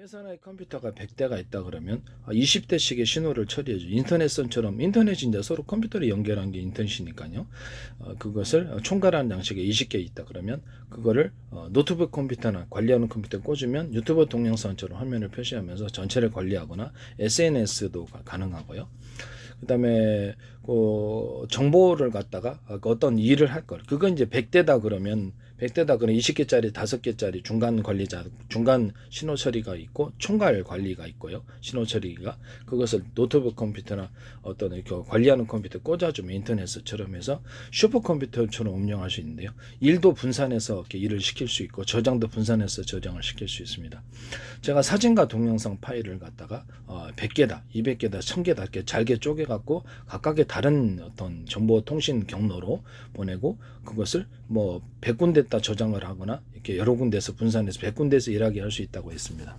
회사 내 컴퓨터가 100대가 있다 그러면 20대씩의 신호를 처리해줘. 인터넷선처럼 인터넷이 이제 서로 컴퓨터를 연결한 게 인터넷이니까요. 어, 그것을 총괄하는 양식에 20개 있다 그러면 그거를 어, 노트북 컴퓨터나 관리하는 컴퓨터에 꽂으면 유튜브 동영상처럼 화면을 표시하면서 전체를 관리하거나 SNS도 가능하고요. 그다음에 그 정보를 갖다가 어떤 일을 할 걸. 그건 이제 100대다 그러면 100대다 그러면 20개짜리 5개짜리 중간 관리자 중간 신호 처리가 있고 총괄 관리가 있고요. 신호 처리가 그것을 노트북 컴퓨터나 어떤 이렇게 관리하는 컴퓨터에 꽂아주면 인터넷처럼 해서 슈퍼 컴퓨터처럼 운영할 수 있는데요. 일도 분산해서 이렇게 일을 시킬 수 있고 저장도 분산해서 저장을 시킬 수 있습니다. 제가 사진과 동영상 파일을 갖다가 어, 100개다, 200개다, 1000개다 이렇게 잘게 쪼개 갖고 각각의 다른 어떤 정보 통신 경로로 보내고 그것을 뭐 100군데 다 저장을 하거나 이렇게 여러 군데서 분산해서 100군데서 일하게 할 수 있다고 했습니다.